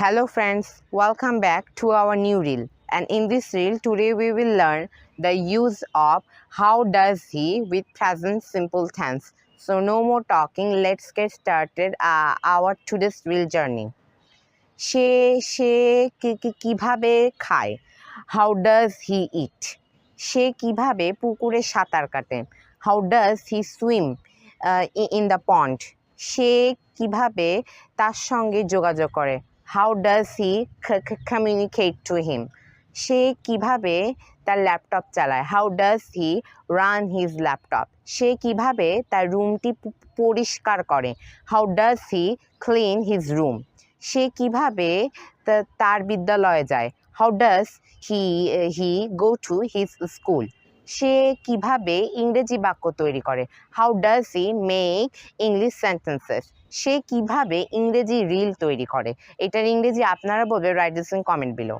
Hello friends, welcome back to our new reel. And in this reel, today we will learn the use of how does he with present simple tense. So no more talking, let's get started uh, our today's reel journey. সে কি- কি- কীভাবে খায় how does হি ইট সে কীভাবে পুকুরে সাঁতার কাটে how does he swim in the pond সে কীভাবে তার সঙ্গে যোগাযোগ করে how does he communicate to him সে কীভাবে তার ল্যাপটপ চালায়? How does he run his laptop সে কীভাবে তার রুমটি পরিষ্কার করে? How does he clean his room সে কীভাবে তার বিদ্যালয়ে যায়? How does he he go to his school সে কীভাবে ইংরেজি বাক্য তৈরি করে? How does he make English sentences সে কীভাবে ইংরেজি রিল তৈরি করে? এটার ইংরেজি আপনারা বলবে write this in comment below